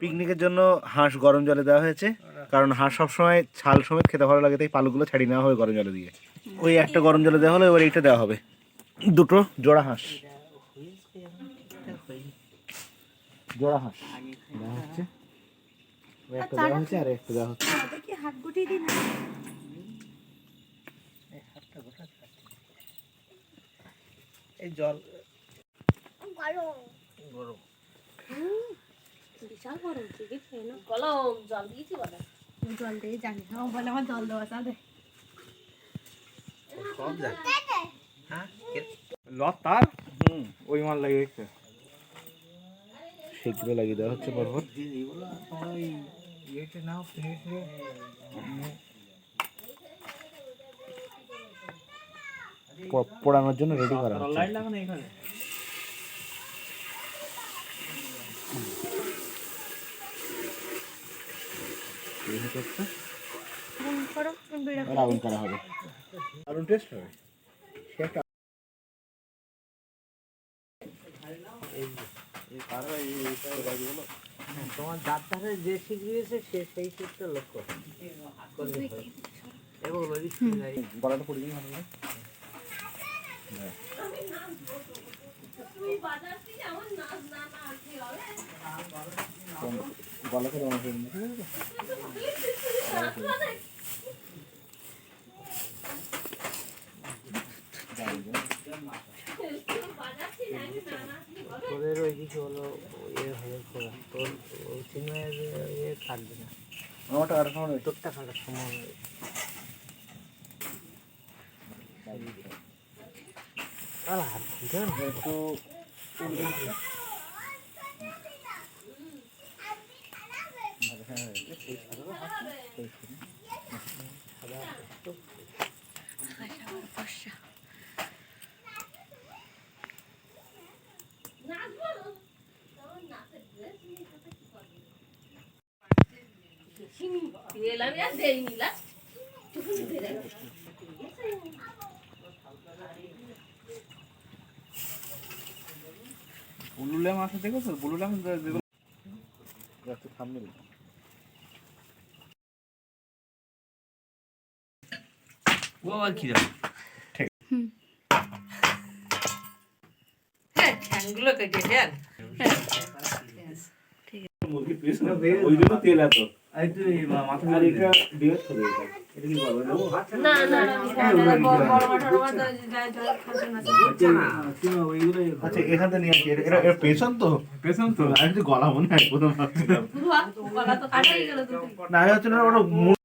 পিকনিকের জন্য হাঁস গরম জলে দেওয়া হয়েছে। কারণ হাঁস সবসময় ছাল সমেত খেতে ভালো লাগে তাই পালুগুলো ছাড়িয়ে নেওয়া হবে গরম জলে দিয়ে। ওই একটা গরম জলে দেওয়া হলো এবার এইটা দেওয়া হবে। দুটো জোড়া হাঁস। জোড়া হাঁস। দেওয়া হচ্ছে। একটা দেওয়া হচ্ছে আর একটা দেওয়া হচ্ছে। দেখি হাত গুটিয়ে দিন এই জল বিশাল গরম থেকে খেয়ে না কলম জল দিয়েছি বলে? জল দিয়ে জানি না ও বলে আমার জল দেওয়া চাঁদে সব যায়। হ্যাঁ লতার হুম ওই মাল লাগিয়েছে সেগুলো লাগিয়ে দেওয়া হচ্ছে পরপর। এগুলো তোমার ওই ইয়েতে নাও ফিনিশে প- পোড়ানোর জন্য রেডি করা হচ্ছে। এই একটা। ফোন করো হবে টেস্ট হবে সে একটা তোমার যার ধারে যে শীত দিয়েছে সে সেই শীতটা লক্ষ্য। এবং। গলাটা পড়ে দিয়ে ভালো গেছে, ঠিক আছে তো? তোদের ওইদিকে হলো ইয়ে হয়ে খোলা। তোর ওই সিনেমার ইয়ে থাকবে না। আমারটা আর সময় নেই। তোরটা খাটার সময় আর হাত একটু বুলুলে মাছ দেখেছ? বুলুলে মাছ যেগুলো সামনে। ও আর কি যাবে হ্যাঁ ঠ্যাংগুলো কেটে দেন ওই জন্য তেল এত এই তো এই মা- মাথা আর দিয়ে এটা দিয়ে ছড়িয়ে দাও। এটা কি বলব নেব? না না না বড় বড় বড় বড় আচ্ছা গলা মনে হয় প্রথম ভাবছিলাম। গলা তো কাটাই গেল তো। না আমি হচ্ছে না ওটা